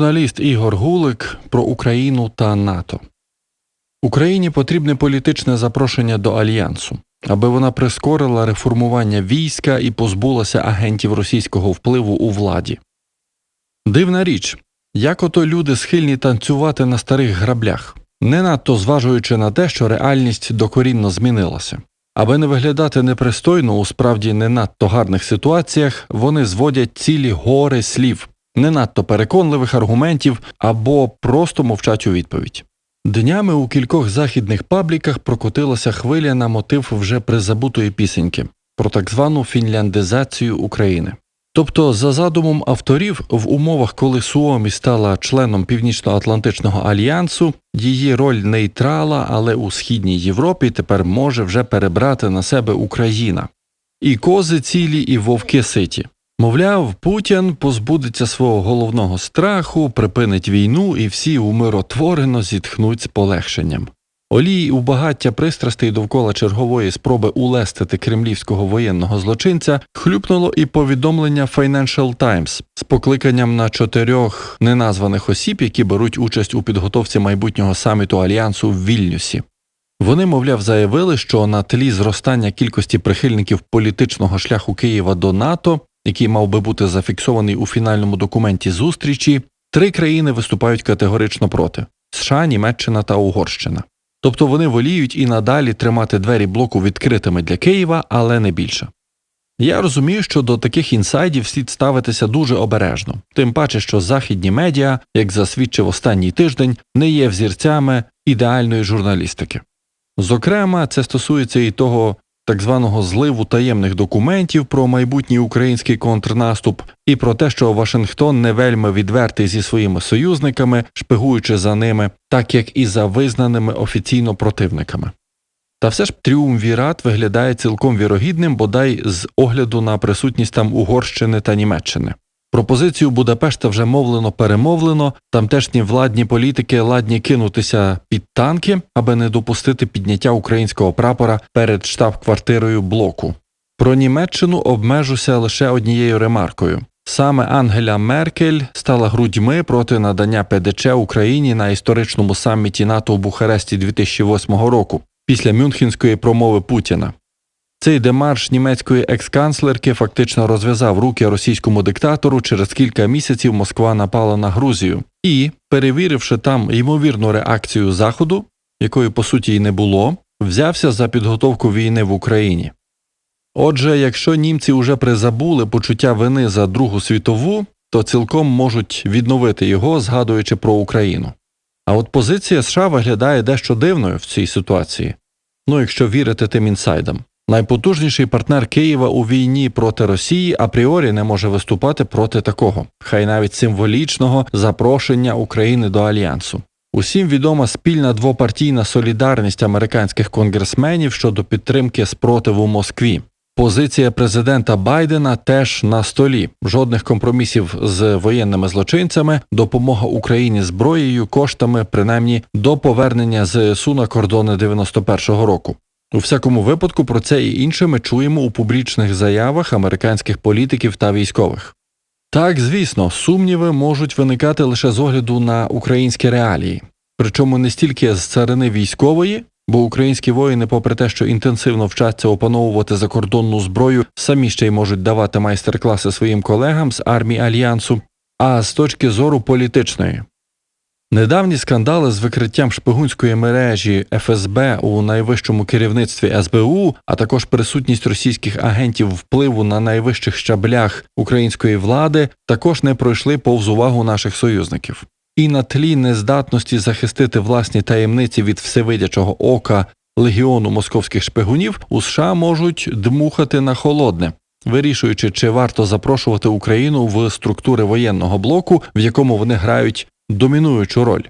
Журналіст Ігор Гулик про Україну та НАТО. Україні потрібне політичне запрошення до альянсу, аби вона прискорила реформування війська і позбулася агентів російського впливу у владі. Дивна річ, як ото люди схильні танцювати на старих граблях, не надто зважуючи на те, що реальність докорінно змінилася. Аби не виглядати непристойно у справді не надто гарних ситуаціях, вони зводять цілі гори слів, не надто переконливих аргументів або просто мовчать у відповідь. Днями у кількох західних пабліках прокотилася хвиля на мотив вже призабутої пісеньки про так звану фінляндизацію України. Тобто, за задумом авторів, в умовах, коли Суомі стала членом Північно-Атлантичного альянсу, її роль нейтрала, але у східній Європі тепер може вже перебрати на себе Україна. І кози цілі, і вовки ситі. Мовляв, Путін позбудеться свого головного страху, припинить війну, і всі умиротворено зітхнуть з полегшенням. Олій у багаття пристрастей довкола чергової спроби улестити кремлівського воєнного злочинця хлюпнуло і повідомлення Financial Times з покликанням на чотирьох неназваних осіб, які беруть участь у підготовці майбутнього саміту альянсу в Вільнюсі. Вони, мовляв, заявили, що на тлі зростання кількості прихильників політичного шляху Києва до НАТО, який мав би бути зафіксований у фінальному документі зустрічі, три країни виступають категорично проти США, Німеччина та Угорщина. Тобто вони воліють і надалі тримати двері блоку відкритими для Києва, але не більше. Я розумію, що до таких інсайдів слід ставитися дуже обережно, тим паче, що західні медіа, як засвідчив останній тиждень, не є взірцями ідеальної журналістики. Зокрема, це стосується і того так званого зливу таємних документів про майбутній український контрнаступ, і про те, що Вашингтон не вельми відвертий зі своїми союзниками, шпигуючи за ними, так як і за визнаними офіційно противниками. Та все ж тріумвірат виглядає цілком вірогідним, бодай з огляду на присутність там Угорщини та Німеччини. Пропозицію Будапешта вже мовлено перемовлено, тамтешні владні політики ладні кинутися під танки, аби не допустити підняття українського прапора перед штаб-квартирою блоку. Про Німеччину обмежуся лише однією ремаркою. Саме Ангеля Меркель стала грудьми проти надання ПДЧ Україні на історичному саміті НАТО у Бухаресті 2008 року після мюнхенської промови Путіна. Цей демарш німецької ексканцлерки фактично розв'язав руки російському диктатору. Через кілька місяців Москва напала на Грузію і, перевіривши там ймовірну реакцію Заходу, якої по суті й не було, взявся за підготовку війни в Україні. Отже, якщо німці уже призабули почуття вини за Другу світову, то цілком можуть відновити його, згадуючи про Україну. А от позиція США виглядає дещо дивною в цій ситуації, ну якщо вірити тим інсайдам. Найпотужніший партнер Києва у війні проти Росії апріорі не може виступати проти такого, хай навіть символічного запрошення України до альянсу. Усім відома спільна двопартійна солідарність американських конгресменів щодо підтримки спротиву Москві. Позиція президента Байдена теж на столі. Жодних компромісів з воєнними злочинцями, допомога Україні зброєю, коштами, принаймні до повернення ЗСУ на кордони 91-го року. У всякому випадку про це і інше ми чуємо у публічних заявах американських політиків та військових. Так, звісно, сумніви можуть виникати лише з огляду на українські реалії, причому не стільки з царини військової, бо українські воїни, попри те, що інтенсивно вчаться опановувати закордонну зброю, самі ще й можуть давати майстер-класи своїм колегам з армії альянсу, а з точки зору політичної. Недавні скандали з викриттям шпигунської мережі ФСБ у найвищому керівництві СБУ, а також присутність російських агентів впливу на найвищих щаблях української влади, також не пройшли повз увагу наших союзників. І на тлі нездатності захистити власні таємниці від всевидячого ока легіону московських шпигунів у США можуть дмухати на холодне. Вирішуючи, чи варто запрошувати Україну в структури воєнного блоку, в якому вони грають домінуючу роль.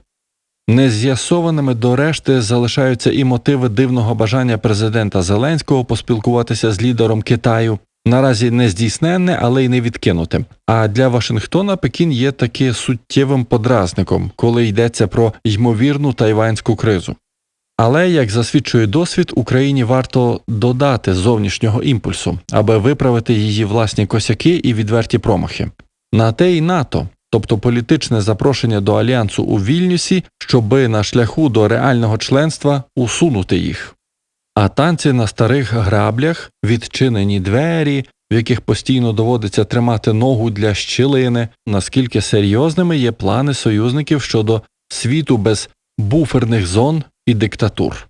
Нез'ясованими до решти залишаються і мотиви дивного бажання президента Зеленського поспілкуватися з лідером Китаю. Наразі не здійсненне, але й не відкинуте. А для Вашингтона Пекін є таки суттєвим подразником, коли йдеться про ймовірну тайванську кризу. Але, як засвідчує досвід, Україні варто додати зовнішнього імпульсу, аби виправити її власні косяки і відверті промахи. На те й НАТО тобто політичне запрошення до альянсу у Вільнюсі, щоби на шляху до реального членства усунути їх. А танці на старих граблях, відчинені двері, в яких постійно доводиться тримати ногу для щілини, наскільки серйозними є плани союзників щодо світу без буферних зон і диктатур.